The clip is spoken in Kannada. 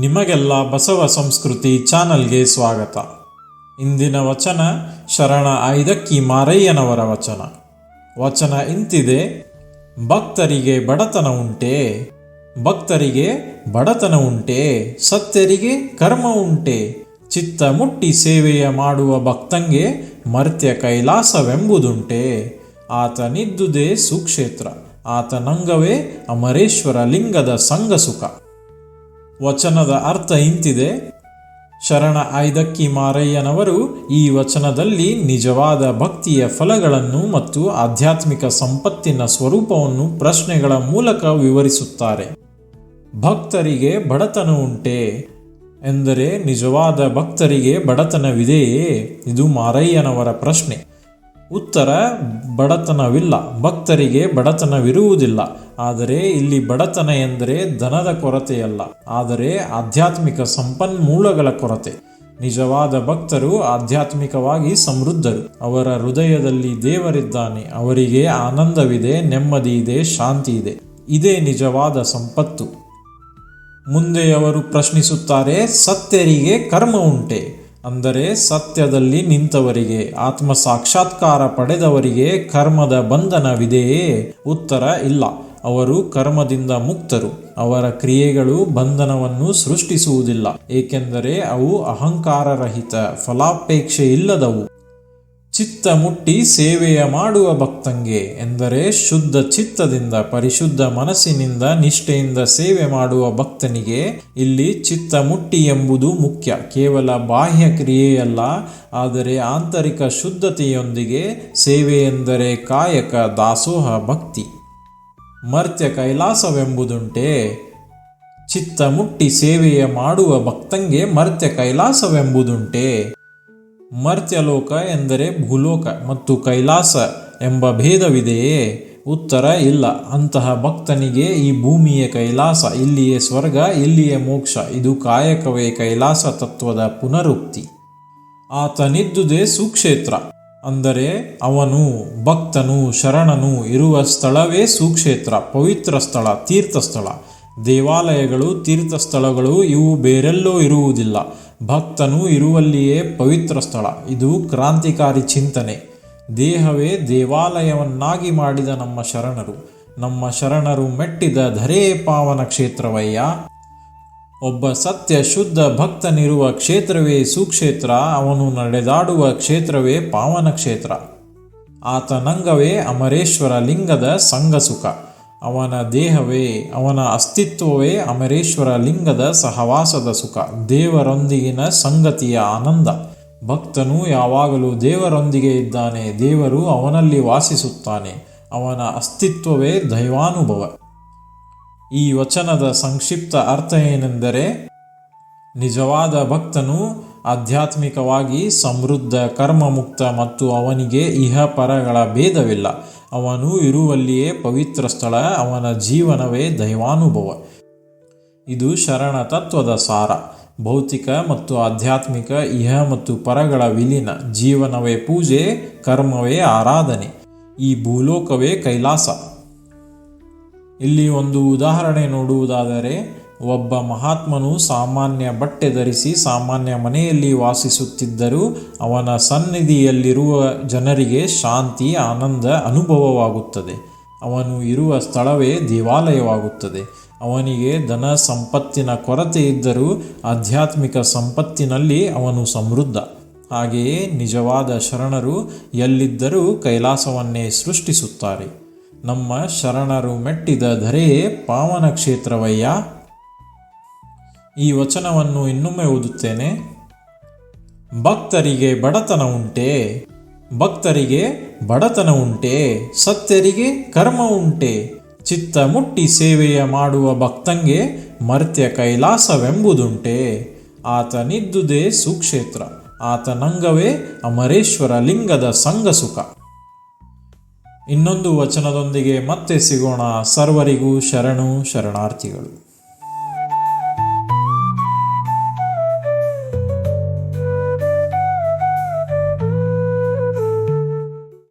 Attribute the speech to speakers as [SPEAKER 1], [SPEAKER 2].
[SPEAKER 1] ನಿಮಗೆಲ್ಲ ಬಸವ ಸಂಸ್ಕೃತಿ ಚಾನಲ್ಗೆ ಸ್ವಾಗತ. ಇಂದಿನ ವಚನ ಶರಣ ಐದಕ್ಕಿ ಮಾರಯ್ಯನವರ ವಚನ. ವಚನ ಇಂತಿದೆ, ಭಕ್ತರಿಗೆ ಬಡತನ ಉಂಟೆ, ಭಕ್ತರಿಗೆ ಬಡತನ ಉಂಟೆ, ಸತ್ಯರಿಗೆ ಕರ್ಮ ಉಂಟೆ, ಚಿತ್ತ ಮುಟ್ಟಿ ಸೇವೆಯ ಮಾಡುವ ಭಕ್ತಂಗೆ ಮರ್ತ್ಯ ಕೈಲಾಸವೆಂಬುದುಂಟೆ. ಆತನಿದ್ದುದೇ ಸುಕ್ಷೇತ್ರ ಆತನಂಗವೇ ಅಮರೇಶ್ವರ ಲಿಂಗದ ಸಂಗ ಸುಖ ವಚನದ ಅರ್ಥ ಇಂತಿದೆ. ಶರಣ ಐದಕ್ಕಿ ಮಾರಯ್ಯನವರು ಈ ವಚನದಲ್ಲಿ ನಿಜವಾದ ಭಕ್ತಿಯ ಫಲಗಳನ್ನು ಮತ್ತು ಆಧ್ಯಾತ್ಮಿಕ ಸಂಪತ್ತಿನ ಸ್ವರೂಪವನ್ನು ಪ್ರಶ್ನೆಗಳ ಮೂಲಕ ವಿವರಿಸುತ್ತಾರೆ. ಭಕ್ತರಿಗೆ ಬಡತನ ಉಂಟೆ? ಎಂದರೆ ನಿಜವಾದ ಭಕ್ತರಿಗೆ ಬಡತನವಿದೆಯೇ? ಇದು ಮಾರಯ್ಯನವರ ಪ್ರಶ್ನೆ. ಉತ್ತರ, ಬಡತನವಿಲ್ಲ. ಭಕ್ತರಿಗೆ ಬಡತನವಿರುವುದಿಲ್ಲ. ಆದರೆ ಇಲ್ಲಿ ಬಡತನ ಎಂದರೆ ಧನದ ಕೊರತೆಯಲ್ಲ. ಆದರೆ ಆಧ್ಯಾತ್ಮಿಕ ಸಂಪನ್ಮೂಲಗಳ ಕೊರತೆ. ನಿಜವಾದ ಭಕ್ತರು ಆಧ್ಯಾತ್ಮಿಕವಾಗಿ ಸಮೃದ್ಧರು. ಅವರ ಹೃದಯದಲ್ಲಿ ದೇವರಿದ್ದಾನೆ. ಅವರಿಗೆ ಆನಂದವಿದೆ, ನೆಮ್ಮದಿ ಇದೆ, ಶಾಂತಿ ಇದೆ. ಇದೇ ನಿಜವಾದ ಸಂಪತ್ತು. ಮುಂದೆ ಅವರು ಪ್ರಶ್ನಿಸುತ್ತಾರೆ, ಸತ್ಯರಿಗೆ ಕರ್ಮ ಉಂಟೆ? ಅಂದರೆ ಸತ್ಯದಲ್ಲಿ ನಿಂತವರಿಗೆ ಆತ್ಮ ಸಾಕ್ಷಾತ್ಕಾರ ಪಡೆದವರಿಗೆ ಕರ್ಮದ ಬಂಧನವಿದೆಯೇ? ಉತ್ತರ ಇಲ್ಲ. ಅವರು ಕರ್ಮದಿಂದ ಮುಕ್ತರು. ಅವರ ಕ್ರಿಯೆಗಳು ಬಂಧನವನ್ನು ಸೃಷ್ಟಿಸುವುದಿಲ್ಲ. ಏಕೆಂದರೆ ಅವು ಅಹಂಕಾರರಹಿತ ಫಲಾಪೇಕ್ಷೆ ಇಲ್ಲದವು ಚಿತ್ತ ಮುಟ್ಟಿ ಸೇವೆಯ ಮಾಡುವ ಭಕ್ತಂಗೆ ಎಂದರೆ ಶುದ್ಧ ಚಿತ್ತದಿಂದ ಪರಿಶುದ್ಧ ಮನಸ್ಸಿನಿಂದ ನಿಷ್ಠೆಯಿಂದ ಸೇವೆ ಮಾಡುವ ಭಕ್ತನಿಗೆ ಇಲ್ಲಿ ಚಿತ್ತ ಮುಟ್ಟಿ ಎಂಬುದು ಮುಖ್ಯ. ಕೇವಲ ಬಾಹ್ಯ ಕ್ರಿಯೆಯಲ್ಲ, ಆದರೆ ಆಂತರಿಕ ಶುದ್ಧತೆಯೊಂದಿಗೆ ಸೇವೆ ಎಂದರೆ ಕಾಯಕ ದಾಸೋಹ ಭಕ್ತಿ. ಮರ್ತ್ಯ ಕೈಲಾಸವೆಂಬುದುಂಟೆ. ಚಿತ್ತ ಮುಟ್ಟಿ ಸೇವೆಯ ಮಾಡುವ ಭಕ್ತಂಗೆ ಮರ್ತ್ಯ ಕೈಲಾಸವೆಂಬುದುಂಟೆ. ಮರ್ತ್ಯಲೋಕ ಎಂದರೆ ಭೂಲೋಕ ಮತ್ತು ಕೈಲಾಸ ಎಂಬ ಭೇದವಿದೆಯೇ? ಉತ್ತರ, ಇಲ್ಲ. ಅಂತಹ ಭಕ್ತನಿಗೆ ಈ ಭೂಮಿಯ ಕೈಲಾಸ, ಇಲ್ಲಿಯೇ ಸ್ವರ್ಗ, ಇಲ್ಲಿಯೇ ಮೋಕ್ಷ. ಇದು ಕಾಯಕವೇ ಕೈಲಾಸ ತತ್ವದ ಪುನರುಕ್ತಿ. ಆತನಿದ್ದುದೇ ಸುಕ್ಷೇತ್ರ. ಅಂದರೆ ಅವನು, ಭಕ್ತನು, ಶರಣನು ಇರುವ ಸ್ಥಳವೇ ಸುಕ್ಷೇತ್ರ, ಪವಿತ್ರ ಸ್ಥಳ ತೀರ್ಥಸ್ಥಳ ದೇವಾಲಯಗಳು ತೀರ್ಥಸ್ಥಳಗಳು ಇವು ಬೇರೆಲ್ಲೋ ಇರುವುದಿಲ್ಲ. ಭಕ್ತನು ಇರುವಲ್ಲಿಯೇ ಪವಿತ್ರ ಸ್ಥಳ. ಇದು ಕ್ರಾಂತಿಕಾರಿ ಚಿಂತನೆ. ದೇಹವೇ ದೇವಾಲಯವನ್ನಾಗಿ ಮಾಡಿದ ನಮ್ಮ ಶರಣರು. ನಮ್ಮ ಶರಣರು ಮೆಟ್ಟಿದ ಧರೇ ಪಾವನ ಕ್ಷೇತ್ರವಯ್ಯ. ಒಬ್ಬ ಸತ್ಯ ಶುದ್ಧ ಭಕ್ತನಿರುವ ಕ್ಷೇತ್ರವೇ ಸುಕ್ಷೇತ್ರ, ಅವನು ನಡೆದಾಡುವ ಕ್ಷೇತ್ರವೇ ಪಾವನ ಕ್ಷೇತ್ರ. ಆತನಂಗವೇ ಅಮರೇಶ್ವರ ಲಿಂಗದ ಸಂಗಸುಖ ಅವನ ದೇಹವೇ, ಅವನ ಅಸ್ತಿತ್ವವೇ ಅಮರೇಶ್ವರ ಲಿಂಗದ ಸಹವಾಸದ ಸುಖ, ದೇವರೊಂದಿಗಿನ ಸಂಗತಿಯ ಆನಂದ. ಭಕ್ತನು ಯಾವಾಗಲೂ ದೇವರೊಂದಿಗೆ ಇದ್ದಾನೆ, ದೇವರು ಅವನಲ್ಲಿ ವಾಸಿಸುತ್ತಾನೆ, ಅವನ ಅಸ್ತಿತ್ವವೇ ದೈವಾನುಭವ. ಈ ವಚನದ ಸಂಕ್ಷಿಪ್ತ ಅರ್ಥ ಏನೆಂದರೆ, ನಿಜವಾದ ಭಕ್ತನು ಆಧ್ಯಾತ್ಮಿಕವಾಗಿ ಸಮೃದ್ಧ, ಕರ್ಮಮುಕ್ತ ಮತ್ತು ಅವನಿಗೆ ಇಹ ಪರಗಳ ಭೇದವಿಲ್ಲ. ಅವನು ಇರುವಲ್ಲಿಯೇ ಪವಿತ್ರ ಸ್ಥಳ, ಅವನ ಜೀವನವೇ ದೈವಾನುಭವ. ಇದು ಶರಣ ತತ್ವದ ಸಾರ. ಭೌತಿಕ ಮತ್ತು ಆಧ್ಯಾತ್ಮಿಕ ಇಹ ಮತ್ತು ಪರಗಳ ವಿಲೀನ ಜೀವನವೇ ಪೂಜೆ, ಕರ್ಮವೇ ಆರಾಧನೆ. ಈ ಭೂಲೋಕವೇ ಕೈಲಾಸ. ಇಲ್ಲಿ ಒಂದು ಉದಾಹರಣೆ ನೋಡುವುದಾದರೆ ಒಬ್ಬ ಮಹಾತ್ಮನು ಸಾಮಾನ್ಯ ಬಟ್ಟೆ ಧರಿಸಿ ಸಾಮಾನ್ಯ ಮನೆಯಲ್ಲಿ ವಾಸಿಸುತ್ತಿದ್ದರೂ ಅವನ ಸನ್ನಿಧಿಯಲ್ಲಿರುವ ಜನರಿಗೆ ಶಾಂತಿ, ಆನಂದ ಅನುಭವವಾಗುತ್ತದೆ. ಅವನು ಇರುವ ಸ್ಥಳವೇ ದೇವಾಲಯವಾಗುತ್ತದೆ. ಅವನಿಗೆ ಧನ ಸಂಪತ್ತಿನ ಕೊರತೆ ಇದ್ದರೂ ಆಧ್ಯಾತ್ಮಿಕ ಸಂಪತ್ತಿನಲ್ಲಿ ಅವನು ಸಮೃದ್ಧ. ಹಾಗೆಯೇ ನಿಜವಾದ ಶರಣರು ಎಲ್ಲಿದ್ದರೂ ಕೈಲಾಸವನ್ನೇ ಸೃಷ್ಟಿಸುತ್ತಾರೆ. ನಮ್ಮ ಶರಣರು ಮೆಟ್ಟಿದ ಧರೆಯೇ ಪಾವನ ಕ್ಷೇತ್ರವಯ್ಯ ಈ ವಚನವನ್ನು ಇನ್ನೊಮ್ಮೆ ಓದುತ್ತೇನೆ. ಭಕ್ತರಿಗೆ ಬಡತನ ಉಂಟೆ, ಭಕ್ತರಿಗೆ ಬಡತನ ಉಂಟೆ, ಸತ್ಯರಿಗೆ ಕರ್ಮ ಉಂಟೆ. ಚಿತ್ತ ಮುಟ್ಟಿ ಸೇವೆಯ ಮಾಡುವ ಭಕ್ತಂಗೆ ಮರ್ತ್ಯ ಕೈಲಾಸವೆಂಬುದುಂಟೆ. ಆತನಿದ್ದುದೇ ಸುಕ್ಷೇತ್ರ ಆತನಂಗವೇ ಅಮರೇಶ್ವರ ಲಿಂಗದ ಸಂಗಸುಖ. ಇನ್ನೊಂದು ವಚನದೊಂದಿಗೆ ಮತ್ತೆ ಸಿಗೋಣ. ಸರ್ವರಿಗೂ ಶರಣು ಶರಣಾರ್ಥಿಗಳು.